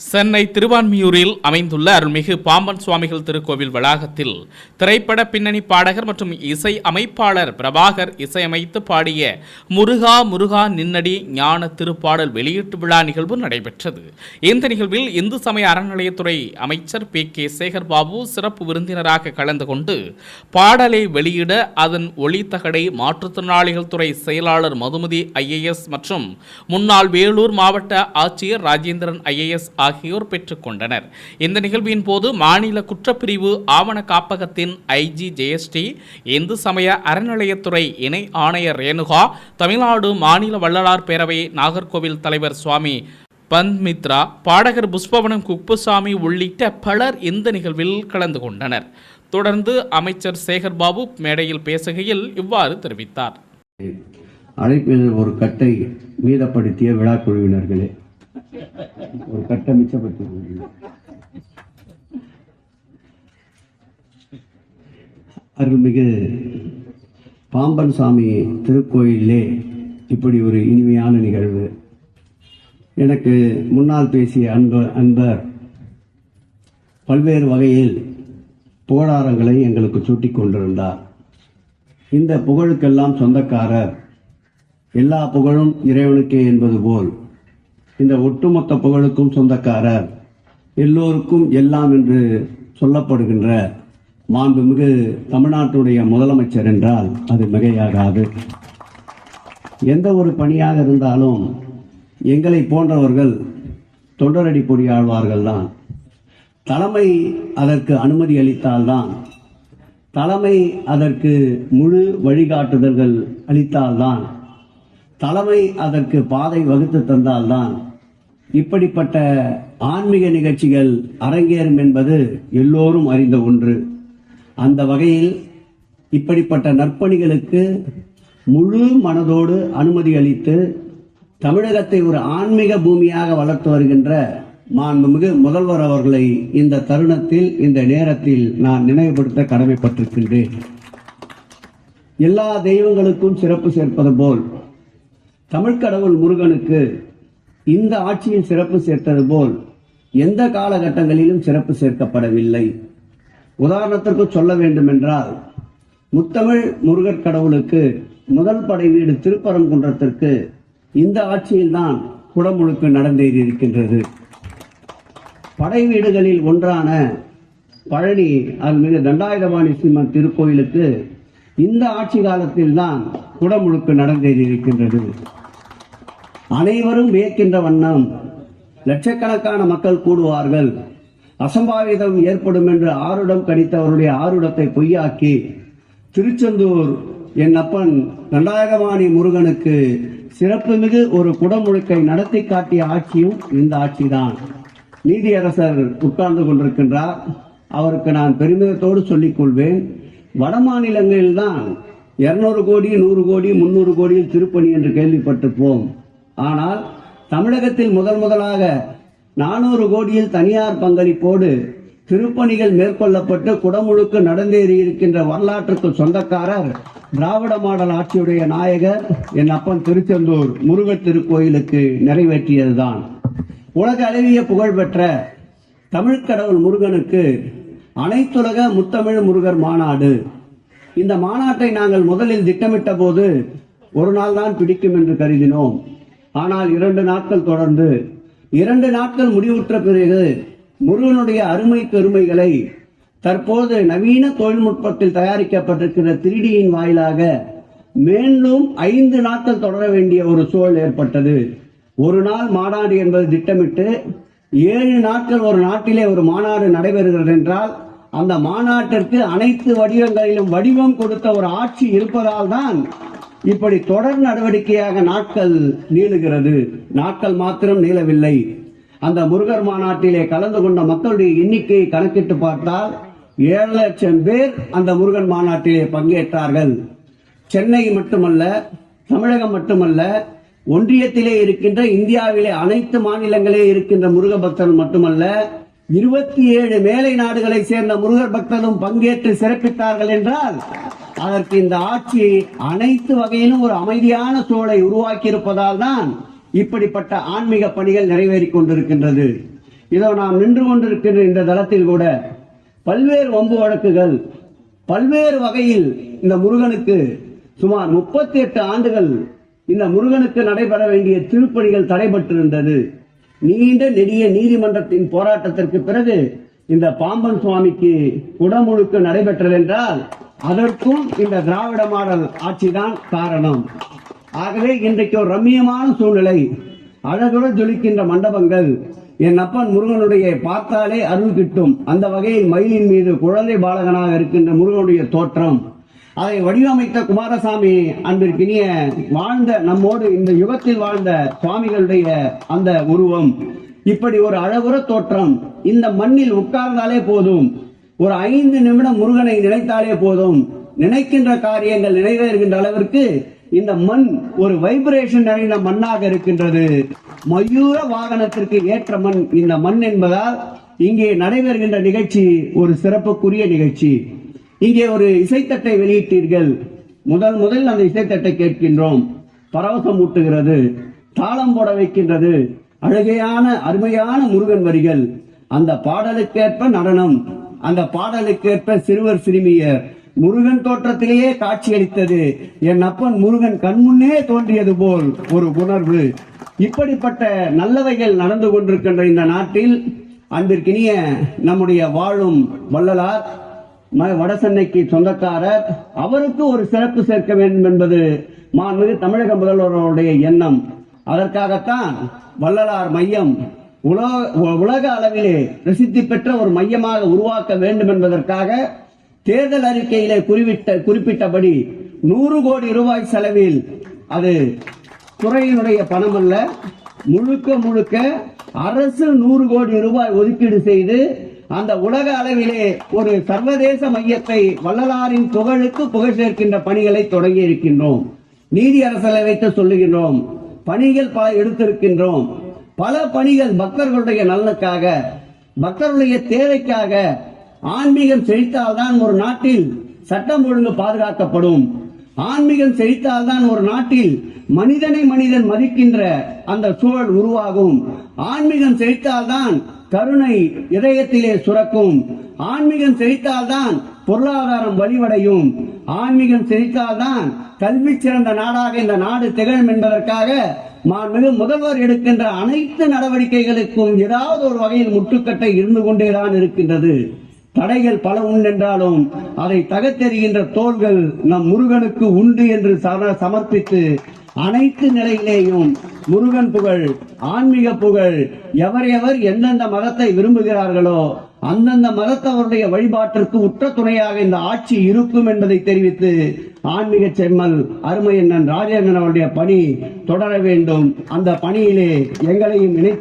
சென்னை திருவான்மியூரில் அமைந்துள்ள அருள்மிகு பாம்பன் சுவாமிகள் திருக்கோவில் வளாகத்தில் திரைப்பட பின்னணி பாடகர் மற்றும் இசை அமைப்பாளர் பிரபாகர் இசையமைத்து பாடிய முருகா முருகா நின்னடி ஞான திருப்பாடல் வெளியீட்டு விழா நிகழ்வு நடைபெற்றது. இந்த நிகழ்வில் இந்து சமய அறநிலையத்துறை அமைச்சர் பி. கே. சேகர்பாபு சிறப்பு விருந்தினராக கலந்து கொண்டு பாடலை வெளியிட அதன் ஒளித்தகடை மாற்றுத்திறனாளிகள் துறை செயலாளர் மதுமதி ஐஏஎஸ் மற்றும் முன்னாள் வேலூர் மாவட்ட ஆட்சியர் ராஜேந்திரன் ஐஏஎஸ் ஆகியோர் பெற்றுக்கொண்டனர். இந்த நிகழ்வின் போது மாநில குற்றப்பிரிவு ஆவண காப்பகத்தின் ஐஜி ஜெயஸ்ரீ இந்து சமய அறநிலையத்துறை இணை ஆணையர் ரேணுகா தமிழ்நாடு மாநில வள்ளலார் பேரவை நாகர்கோவில் தலைவர் சுவாமி பந்த்மித்ரா பாடகர் புஷ்பவனம் குப்புசாமி உள்ளிட்ட பலர் இந்த நிகழ்வில் கலந்து கொண்டனர். தொடர்ந்து அமைச்சர் சேகர்பாபு மேடையில் பேசுகையில் இவ்வாறு தெரிவித்தார். அழைப்பில் ஒரு கட்டை மீதப்படுத்திய விழா குழுவினர்களே ஒரு கட்ட மிச்சப்பட்டு அருள்மிகு பாம்பன் சாமி திருக்கோயிலே இப்படி ஒரு இனிமையான நிகழ்வு. எனக்கு முன்னால் பேசிய அன்பர் அன்பர் பல்வேறு வகையில் புகழாரங்களை எங்களுக்கு சூட்டிக் கொண்டிருந்தார். இந்த புகழுக்கெல்லாம் சொந்தக்காரர். எல்லா புகழும் இறைவனுக்கே என்பது போல் இந்த ஒட்டுமொத்த புகழுக்கும் சொந்தக்காரர். எல்லோருக்கும் எல்லாம் என்று சொல்லப்படுகின்ற மாண்புமிகு தமிழ்நாட்டுடைய முதலமைச்சர் என்றால் அது மிகையாகாது. எந்த ஒரு பணியாக இருந்தாலும் எங்களை போன்றவர்கள் தொண்டரடி பொறியாழ்வார்கள் தான். தலைமை அதற்கு அனுமதி அளித்தால்தான் தலைமை அதற்கு முழு வழிகாட்டுதல்கள் அளித்தால்தான் தலைமை அதற்கு பாதை வகுத்து தந்தால்தான் இப்படிப்பட்ட ஆன்மீக நிகழ்ச்சிகள் அரங்கேறும் என்பது எல்லோரும் அறிந்த ஒன்று. அந்த வகையில் இப்படிப்பட்ட நற்பணிகளுக்கு முழு மனதோடு அனுமதி அளித்து தமிழகத்தை ஒரு ஆன்மீக பூமியாக வளர்த்து வருகின்ற மாண்புமிகு முதல்வர் அவர்களை இந்த தருணத்தில் இந்த நேரத்தில் நான் நினைவுபடுத்த கடமைப்பட்டிருக்கின்றேன். எல்லா தெய்வங்களுக்கும் சிறப்பு சேர்ப்பது போல் தமிழ்கடவுள் முருகனுக்கு இந்த ஆட்சியில் சிறப்பு சேர்த்தது போல் எந்த காலகட்டங்களிலும் சிறப்பு சேர்க்கப்படவில்லை. உதாரணத்திற்கு சொல்ல வேண்டுமென்றால் முத்தமிழ் முருகர் கடவுளுக்கு முதல் படை வீடு திருப்பரங்குன்றத்திற்கு இந்த ஆட்சியில்தான் குடமுழுக்கு நடந்தேறியிருக்கின்றது படை வீடுகளில் ஒன்றான பழனி அருள்மிகு தண்டாயுதபாணி சிம்மன் திருக்கோயிலுக்கு இந்த ஆட்சி காலத்தில் தான் குடமுழுக்கு நடந்தேறியிருக்கின்றது அனைவரும் வியக்கின்ற வண்ணம். லட்சக்கணக்கான மக்கள் கூடுவார்கள். அசம்பாவிதம் ஏற்படும் என்று ஆருடம் கடித்தவருடைய ஆருடத்தை பொய்யாக்கி திருச்செந்தூர் என் அப்பன் தண்டாயகவாணி முருகனுக்கு சிறப்புமிகு ஒரு குடமுழுக்கை நடத்தி காட்டிய ஆட்சியும் இந்த ஆட்சிதான். நீதியரசர் உட்கார்ந்து கொண்டிருக்கின்றார். அவருக்கு நான் பெருமிதத்தோடு சொல்லிக் கொள்வேன். வட மாநிலங்களில்தான் இருநூறு கோடி நூறு கோடி முன்னூறு கோடியில் திருப்பணி என்று கேள்விப்பட்டிருப்போம். ஆனால் தமிழகத்தில் முதல் முதலாக நானூறு கோடியில் தனியார் பங்களிப்போடு திருப்பணிகள் மேற்கொள்ளப்பட்டு குடமுழுக்கு நடந்தேறி இருக்கின்ற வரலாற்றுக்கு சொந்தக்காரர் திராவிட மாடல் ஆட்சியுடைய நாயகர் என் அப்பன் திருச்செந்தூர் முருக திருக்கோயிலுக்கு நிறைவேற்றியதுதான். உலக அளவிய புகழ்பெற்ற தமிழ்க்கடவுள் முருகனுக்கு அனைத்துலக முத்தமிழ் முருகர் மாநாடு. இந்த மாநாட்டை நாங்கள் முதலில் திட்டமிட்ட போது ஒரு நாள் தான் பிடிக்கும் என்று கருதினோம். ஆனால் இரண்டு நாட்கள் தொடர்ந்து. இரண்டு நாட்கள் முடிவுற்ற பிறகு முருகனுடைய அருமை பெருமைகளை தற்போது நவீன தொழில்நுட்பத்தில் தயாரிக்கப்பட்டிருக்கிற திருடியின் வாயிலாக மேலும் ஐந்து நாட்கள் தொடர வேண்டிய ஒரு சூழல் ஏற்பட்டது. ஒரு நாள் மாநாடு என்பது திட்டமிட்டு ஏழு நாட்கள் ஒரு நாட்டிலே ஒரு மாநாடு நடைபெறுகிறது என்றால் அந்த மாநாட்டிற்கு அனைத்து வடிவங்களிலும் வடிவம் கொடுத்த ஒரு ஆட்சி இருப்பதால் தான் இப்படி தொடர் நடவடிக்கையாக நாட்கள் நீளுகிறது. நாட்கள் மாத்திரம் நீளவில்லை. அந்த முருகர் மாநாட்டிலே கலந்து கொண்ட மக்களுடைய எண்ணிக்கையை கணக்கிட்டு பார்த்தால் ஏழு லட்சம் பேர் அந்த முருகன் மாநாட்டிலே பங்கேற்றார்கள். சென்னை மட்டுமல்ல தமிழகம் மட்டுமல்ல ஒன்றியத்திலே இருக்கின்ற இந்தியாவிலே அனைத்து மாநிலங்களே இருக்கின்ற முருக பக்தர்கள் மட்டுமல்ல இருபத்தி ஏழு மேலை நாடுகளை சேர்ந்த முருகர் பக்தரும் பங்கேற்று சிறப்பித்தார்கள் என்றால் அதற்கு இந்த ஆட்சி அனைத்து வகையிலும் ஒரு அமைதியான சூழலை உருவாக்கி இருப்பதால் தான் இப்படிப்பட்ட ஆன்மீக பணிகள் நிறைவேறிக் கொண்டிருக்கின்றது. இதோ நாம் நின்று கொண்டிருக்கின்ற இந்த தளத்தில் கூட பல்வேறு வம்பு வழக்குகள் பல்வேறு வகையில் இந்த முருகனுக்கு சுமார் முப்பத்தி எட்டு ஆண்டுகள் இந்த முருகனுக்கு நடைபெற வேண்டிய திருப்பணிகள் தடைபட்டிருந்தது. நீண்ட நெடிய நீதிமன்றத்தின் போராட்டத்திற்கு பிறகு இந்த பாம்பன் சுவாமிக்கு குடமுழுக்கு நடைபெற்றது என்றால் அதற்கும் இந்த திராவிட மாடல் ஆட்சிதான் காரணம். ஆகவே இன்றைக்கு ஒரு ரம்மியமான சூழ்நிலை. அழகுடன் ஜொலிக்கின்ற மண்டபங்கள். என் அப்பன் முருகனுடைய பார்த்தாலே அருள் கிட்டும். அந்த வகையில் மயிலின் மீது குழந்தை பாலகனாக இருக்கின்ற முருகனுடைய தோற்றம். அதை வடிவமைத்த குமாரசாமி அன்பிற்கினிய வாழ்ந்த நம்மோடு இந்த யுகத்தில் வாழ்ந்த சுவாமிகளுடைய அந்த உருவம். இப்படி ஒரு அழகுற தோற்றம். இந்த மண்ணில் உட்கார்ந்தாலே போதும். ஒரு ஐந்து நிமிடம் முருகனை நினைத்தாலே போதும். நினைக்கின்ற காரியங்கள் நிறைவேறுகின்ற அளவிற்கு இந்த மண் ஒரு வைப்ரேஷன் நிறைந்த மண்ணாக இருக்கின்றது. மயூர வாகனத்திற்கு ஏற்ற மண் இந்த மண் என்பதால் இங்கே நடைபெறுகின்ற நிகழ்ச்சி ஒரு சிறப்புக்குரிய நிகழ்ச்சி. இங்கே ஒரு இசைத்தட்டை வெளியிட்டீர்கள். முதல் முதல் அந்த இசைத்தட்டை கேட்கின்றோம். பரவசம் ஊட்டுகிறது. தாளம் போட வைக்கின்றது. அழகையான அருமையான முருகன் வரிகள். அந்த பாடலுக்கேற்ப நடனம் அந்த பாடலுக்கேற்ப சிறுவர் சிறுமியர் முருகன் தோற்றத்திலேயே காட்சியளித்தது. என் அப்பன் முருகன் கண்முன்னே தோன்றியது போல் ஒரு உணர்வு. இப்படிப்பட்ட நல்லவைகள் நடந்து கொண்டிருக்கின்ற இந்த நாட்டில் அன்பிற்கினிய நம்முடைய வாழும் வள்ளலார் ம- வடசென்னைக்கு சொந்தக்காரர் அவருக்கு ஒரு சிறப்பு சேர்க்க வேண்டும் என்பது மாண்பு தமிழக முதல்வருடைய எண்ணம். அதற்காகத்தான் வள்ளலார் மையம் உலக உலக அளவிலே பிரசித்தி பெற்ற ஒரு மையமாக உருவாக்க வேண்டும் என்பதற்காக தேர்தல் அறிக்கையிலே குறிப்பிட்ட குறிப்பிட்டபடி நூறு கோடி ரூபாய் செலவில் அது துறையினுடைய பணம் அல்ல முழுக்க முழுக்க அரசு நூறு கோடி ரூபாய் ஒதுக்கீடு செய்து அந்த உலக அளவிலே ஒரு சர்வதேச மையத்தை வள்ளலாரின் புகழுக்கு புகழ் சேர்க்கின்ற பணிகளை தொடங்கி இருக்கின்றோம் நீதி அரசலை வைத்து சொல்லுகின்றோம். பணிகள் பல எடுத்திருக்கின்றோம். பல பணிகள் பக்தர்களுடைய நலனுக்காக பக்தர்களுடைய தேவைக்காக ஆன்மீகம் செழித்தால்தான் ஒரு நாட்டில் சட்டம் ஒழுங்கு பாதுகாக்கப்படும். ஆன்மீகம் செழித்தால்தான் ஒரு நாட்டில் மனிதனை மனிதன் மதிக்கின்ற அந்த சூழல் உருவாகும். ஆன்மீகம் செழித்தால்தான் கருணை இதயத்திலே சுரக்கும். ஆன்மீகம் செழித்தால்தான் பொருளாதாரம் வலிவடையும். ஆன்மீகம் செழித்தால்தான் கல்வி சிறந்த நாடாக இந்த நாடு திகழும் என்பதற்காக மாண்புமிகு முதல்வர் எடுக்கின்ற அனைத்து நடவடிக்கைகளுக்கும் ஏதாவது ஒரு வகையில் முட்டுக்கட்டை இருந்து கொண்டேதான் இருக்கின்றது. தடைகள் பல உண்டென்றாலும் அதை தகத்தெறிகின்ற தோள்கள் நம் முருகனுக்கு உண்டு என்று சமர்ப்பித்து அனைத்து நிலையிலேயும் முருகன் புகழ் ஆன்மீக புகழ் எவர் எவர் எந்தெந்த மதத்தை விரும்புகிறார்களோ அந்தந்த மதத்தவருடைய வழிபாட்டிற்கு உற்ற துணையாக இந்த ஆட்சி இருக்கும் என்பதை தெரிவித்து ஆன்மீக செம்மல் அருமையண்ணன் ராஜேந்திரன் அவருடைய பணி தொடர வேண்டும். அந்த பணியிலே எங்களையும் இணை